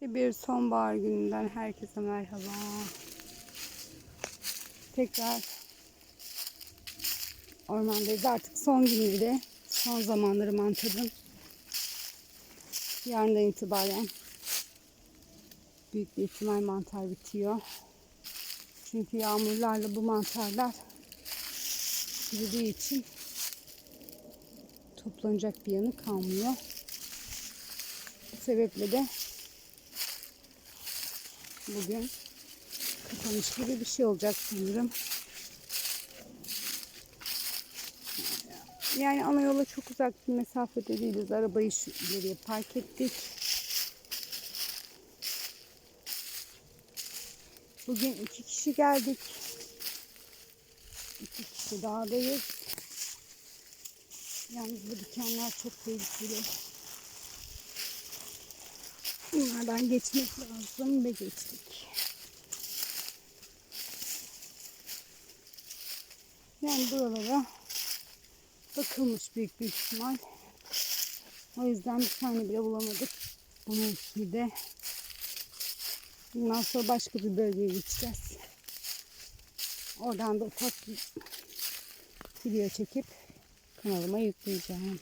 İşte bir sonbahar gününden herkese merhaba. Tekrar ormandayız. Artık son günleri, son zamanları mantarın. Yarından itibaren büyük bir ihtimal mantar bitiyor. Çünkü yağmurlarla bu mantarlar çürüdüğü için toplanacak bir yanı kalmıyor. Bu sebeple de bugün kapanış gibi bir şey olacak sanırım. Yani ana yola çok uzak bir mesafede değiliz. Arabayı şu ileriye park ettik. Bugün iki kişi geldik. İki kişi dağdayız. Yalnız bu dikenler çok tehlikeli. Bunlardan geçmek lazım ve geçtik. Yani buralara bakılmış büyük bir ihtimal. O yüzden bir tane bile bulamadık. Bunun üstünde. Bundan sonra başka bir bölgeye geçeceğiz. Oradan da ufak bir video çekip kanalıma yükleyeceğim.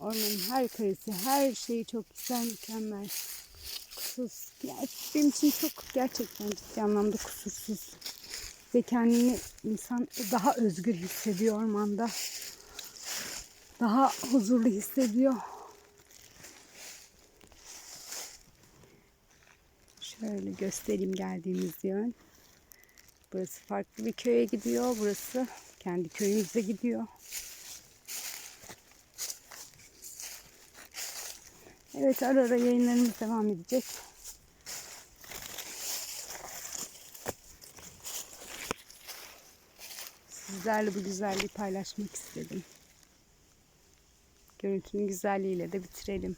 Ormanın her karesi, her şeyi çok güzel, mükemmel. Kusursuz. Yani benim için çok gerçekten ciddi anlamda kusursuz. Ve kendini insan daha özgür hissediyor ormanda. Daha huzurlu hissediyor. Şöyle göstereyim geldiğimiz yön. Burası farklı bir köye gidiyor. Burası kendi köyümüze gidiyor. Evet ara ara yayınlarımız devam edecek. Sizlerle bu güzelliği paylaşmak istedim. Görüntünün güzelliğiyle de bitirelim.